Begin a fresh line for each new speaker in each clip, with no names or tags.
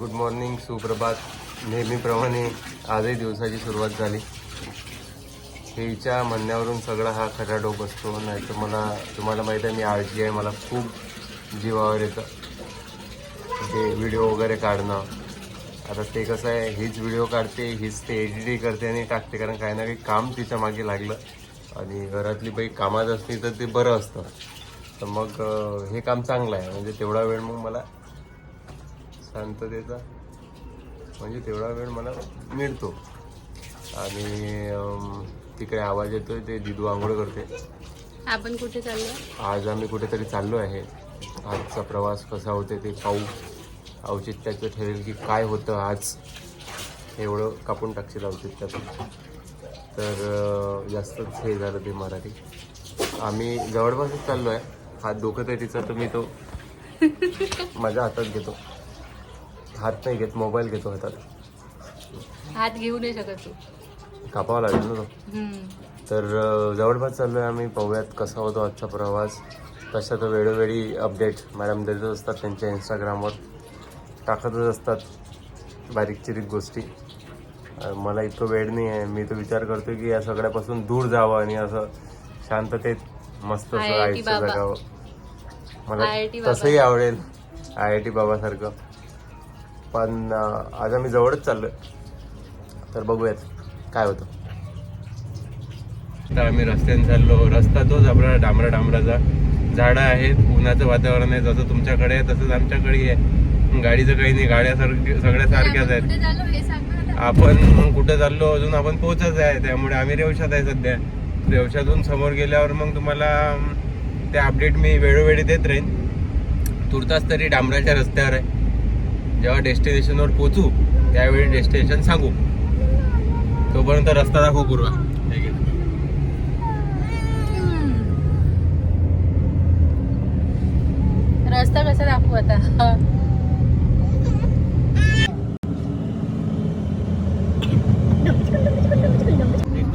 Good morning सुप्रभात. नेहमीप्रमाणे आजही दिवसाची सुरुवात झाली. हिच्या म्हणण्यावरून सगळा हा खटाटोप बसतो. नाही तर मला तुम्हाला माहीत आहे मी आळशी आहे. मला खूप जीवावर येतं. ते व्हिडिओ वगैरे काढणं. आता ते कसं आहे हीच व्हिडिओ काढते हीच ते एडिटिंग करते आणि टाकते. कारण काही ना काही काम तिच्यामागे लागलं. आणि घरातली बाई कामात असली तर ते बरं असतं. तर मग हे काम चांगलं आहे. म्हणजे तेवढा वेळ मग मला शांततेचा. म्हणजे तेवढा वेळ मला मिळतो. आणि तिकडे आवाज येतोय ते दिदू आंघोळ करते.
आपण कुठे चाललो?
आज आम्ही कुठेतरी चाललो आहे. आजचा प्रवास कसा होते ते पाहू. औचित्याचं ठरेल की काय होतं आज. एवढं कापून टाकशील औचित्याचं. तर जास्तच हे झालं ते मराठी. आम्ही जवळपासच चाललो आहे हात दुखत आहे तिचा तर मी तो माझ्या हातात घेतो. हात नाही घेत मोबाईल घेतो हातात.
हात घेऊ नाही शकत तू.
कापावा लागेल ना तो. तर जवळपास चाललो आहे आम्ही पाहूयात कसा होतो आजचा प्रवास. तशा तर वेळोवेळी अपडेट मॅडम देतच असतात त्यांच्या इंस्टाग्रामवर टाकतच असतात. बारीक चिरीक गोष्टी. मला इतकं वेळ नाही आहे. मी तर विचार करतो की या सगळ्यापासून दूर जावं आणि असं शांततेत मस्त असं आयुष्य. जगावं. मला. तसंही आवडेल. आय आय टी बाबासारखं. पण आज आम्ही जवळच चाललोय. तर बघूयात काय होतं. आता आम्ही रस्त्याने चाललो. रस्ता तोच आपला डांबरा डांबराचा. झाडं आहेत उन्हाचं वातावरण आहे जसं तुमच्याकडे आहे तसंच आमच्याकडे आहे. गाडीचं काही नाही गाड्या सारख्या सगळ्या सारख्याच आहेत.
चाललो हे.
आपण कुठं चाललो अजून आपण पोहोचच आहे. त्यामुळे आम्ही रेवशात आहे सध्या. रेवशातून समोर गेल्यावर मग तुम्हाला ते अपडेट मी वेळोवेळी देत राहीन. तुर्तास तरी डांबराच्या रस्त्यावर आहे. जेव्हा डेस्टिनेशनवर पोचू त्यावेळी डेस्टिनेशन सांगू. तोपर्यंत रस्ता दाखवू पूर्वा.
रस्ता कसा दाखवू आता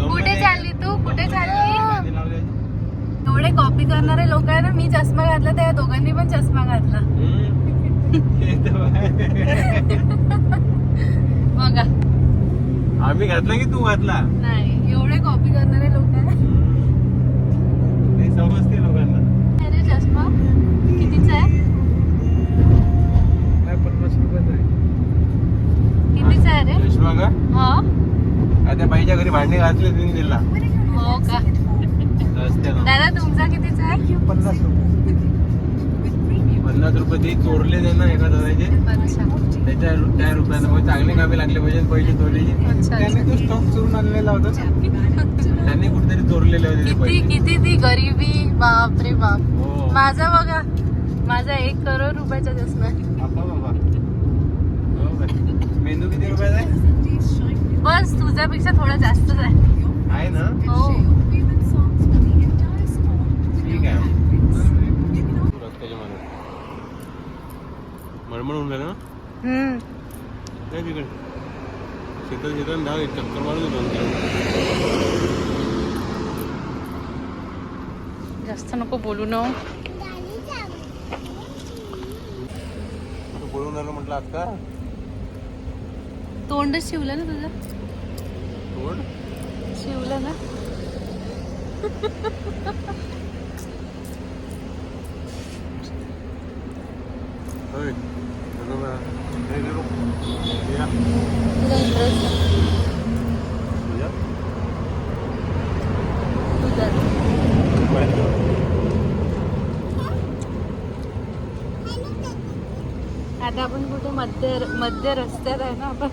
कुठे चालली तू कुठे चालली एवढे कॉपी करणारे लोक आहे ना मी चष्मा घातला त्या दोघांनी पण चष्मा घातला बघा
आम्ही घातला की तू घातला?
नाही एवढे कॉपी करणारे लोक आहे
ते समजते लोकांना
अरे चष्मा कितीचा आहे
पन्नास रुपयाचा
कितीचा आहे रे
रेशमा का
हा
आता बाईच्या घरी भांडे घातले तिने दिला
हो का
रस्त्यानं
दादा तुमचा कितीचा आहे
पन्नास रुपये पन्नास रुपये ते चोरले ते ना एका जणाचे त्याच्या त्या रुपयानं मग चांगले कामे लागले पाहिजे पैसे चोरले.
अच्छा अच्छा.
स्टॉक चोरून आणलेला होता.
त्यांनी कुठेतरी चोरलेले होते ते
किती किती ती गरिबी बाप रे बाप.
हो.
माझा बघा माझा एक करोड रुपयाचा चष्मा. आहे.
बाबा बाबा हो काय? मेंदू किती रुपयाचा आहे?
बस तुझ्यापेक्षा थोडा जास्तच आहे.
आहे ना?
हो.
ठीक आहे रस्त्याच्या मध्ये मळमळ होऊन राहिलं ना?
हम्म.
काय तिकडे. शेतात शेतात धाव एक चक्कर मारून तीन
जास्त नको बोलू न
तू बोलून राहिलं म्हटलं अक्का
तोंडच शिवलं ना तुझं?
तोड?
शिवलं ना?
होय.
आता आपण कुठे मध्य मध्य रस्त्यात आहे ना आपण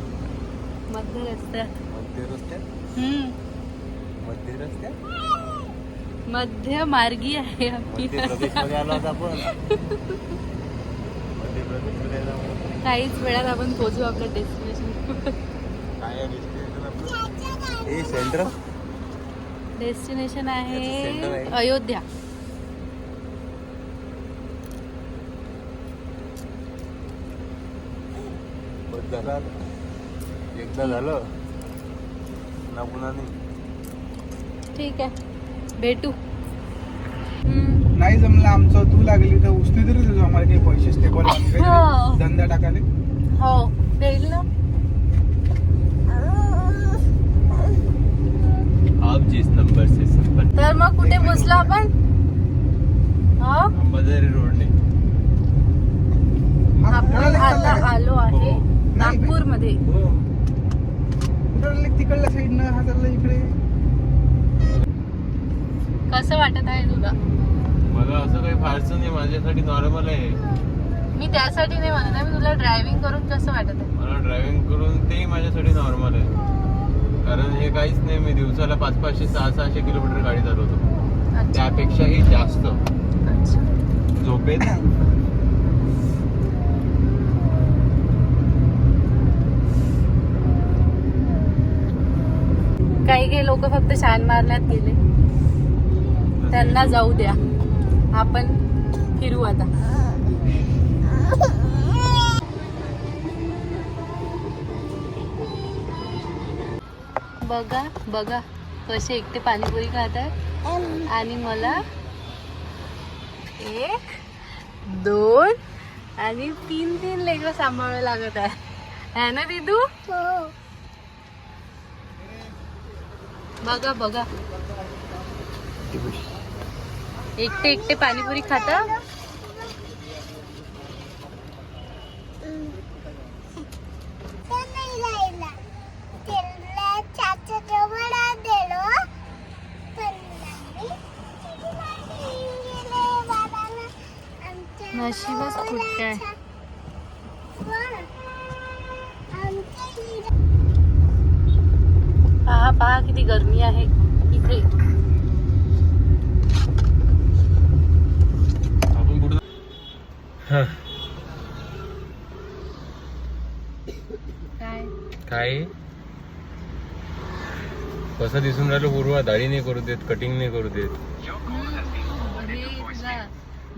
मध्य रस्त्यात
मध्य रस्त्यात
हम्म
मध्य रस्त्यात
मध्य मार्गी आहे
आपण मध्य प्रदेशमध्ये आलो आपण.
काहीच वेळात आपण पोहोचू डेस्टिनेशन
आपलं? सेंटर?
डेस्टिनेशन
center
आहे. अयोध्या.
एकदा झालं. ना पुन्हा नाही.
ठीक आहे. भेटू.
नाही जमलं आमचं तू लागली तर उचली तरी तुझं आम्हाला काही पैसे स्टेबल
हो.
धंदा टाकाले
हो. देईल ना?
आप जिस नंबर से संपर्क
तर मग कुठे बसलो आपण? हा?
अंबाझरी रोडने
आपण आता आलो आहे
हो.
नागपूरमध्ये
तिकडल्या साईडनं हा चालला इकडे.
कसं वाटत आहे तुला?
मला असं काही फारसं नाही माझ्यासाठी नॉर्मल आहे.
मी त्यासाठी नाही म्हणत आहे, मी तुला ड्रायव्हिंग करून कसं वाटत आहे?
मला ड्रायव्हिंग करून तेही माझ्यासाठी नॉर्मल आहे. कारण हे काहीच नाही मी दिवसाला पाच पाचशे सहा सहाशे किलोमीटर गाडी चालवतो.
अच्छा.
त्यापेक्षाही जास्त.
अच्छा.
झोपेत?
काही काही लोक फक्त शान मारण्यात गेले. त्यांना जाऊ द्या. आपण फिरू आता. बघा बघा कसे एकटे पाणीपुरी खात आणि मला एक दोन आणि तीन तीन लेकर सांभाळावे लागत आहे है ना दिदू? बघा बघा. एकटे एकटे पाणीपुरी खाता नशीबच फुटके आहे. पहा पहा किती गरमी आहे इथे
आपण कुठं
काय
कसं दिसून राहिलं पूर्वा? दाढी नाही करू देत कटिंग नाही करू देत.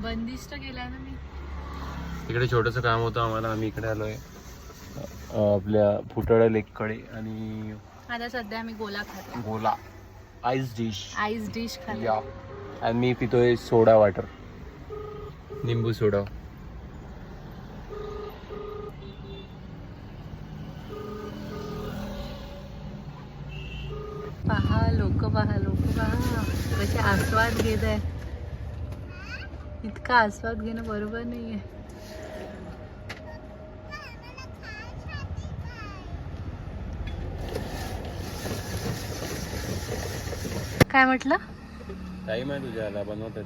बंदिस्त केला ना मी.
इकडे छोटंसं काम होतं आम्हाला आम्ही इकडे आलोय. अं, आपल्या फुटाळा लेककडे आणि
आता सध्या आम्ही गोला खातो
गोला आईस डिश
आईस डिश खातो
या आणि मी पितोय सोडा वॉटर निंबू सोडा
पहा लोक पहा लोक पहा. कसे आस्वाद घेत आहे. इतका आस्वाद घेणं बरोबर नाहीये. काय म्हटलं?
टाईम आहे तुझ्याला बनवतात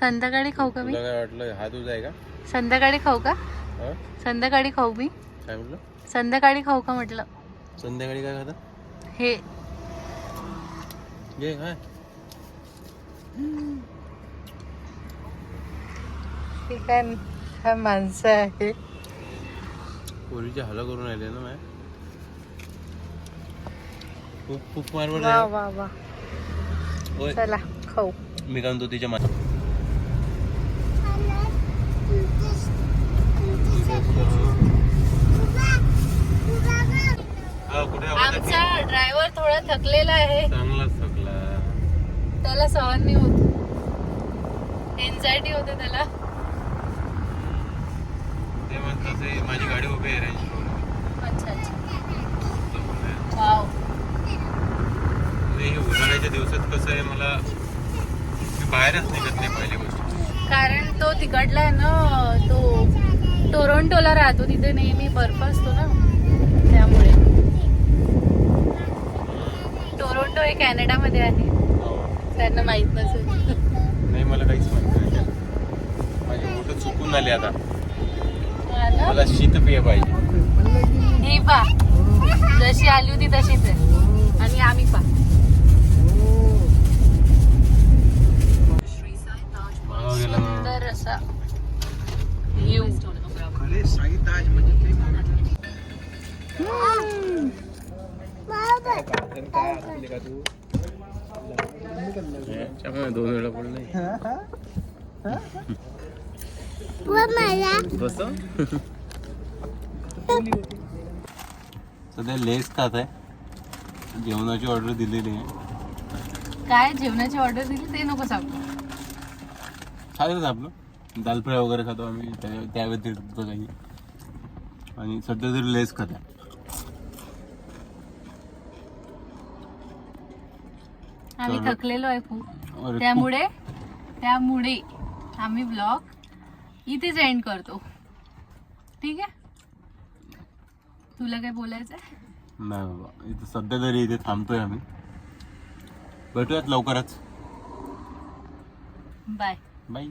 संध्याकाळी खाऊ का मी?
तुला काय वाटलं हा तुझा आहे का?
संध्याकाळी खाऊ का?
हा?
संध्याकाळी खाऊ मी.
काय म्हटलं?
संध्याकाळी खाऊ का म्हटलं?
संध्याकाळी काय खाता?
हे
घे काय
हे काय हा माणसं आहे
पोरीचे हल्ला करून राहिले ना माय खूप खूप मारवर
वा वा वा
होय
चला खाऊ
मी काय म्हणतो तिच्या मा आवाज येते?
आमचा ड्रायव्हर थोडा थकलेला आहे.
चांगलाच थकला
त्याला सहन नाही होत. एन्झायटी होते त्याला.
ते म्हणतात ते माझी गाडी उभी आहे रेंज
अच्छा अच्छा. वाव
हे उन्हाळ्याच्या दिवसात कसं आहे मला बाहेरच निघत नाही पहिली गोष्ट.
कारण तो तिकडला आहे ना तो टोरंटोला राहतो तिथे नेहमी बर्फ असतो ना. त्यामुळे. टोरंटो हे कॅनडामध्ये आहे. त्यांना माहीत नसेल.
नाही मला काहीच माहिती नाही. माझी बोट चुकून आली आता? मला? शीत पेय पाहिजे.
ही पा. जशी आली होती तशीच आहे. आणि आम्ही पा.
मागं गेला ना.
सुंदर असा व्ह्यू
म्हणजे
दोन वेळा पडलं बस सध्या लेस खात आहे. जेवणाची ऑर्डर दिलेली आहे.
काय? जेवणाची ऑर्डर दिली? ते नको सांगू
चालेल ना आपलं दाल फ्राय वगैरे खातो आम्ही. त्या त्या व्यतिरिक्त काही. आणि सध्या तरी लेस खात्या
आम्ही. थकलेलो आहे खूप. त्यामुळे त्यामुळे आम्ही ब्लॉग इथेच एंड करतो. ठीक आहे? तुला काय बोलायचं
नाही बाबा इथं सध्या तरी इथे थांबतोय आम्ही. भेटूयात लवकरच.
Bye
bye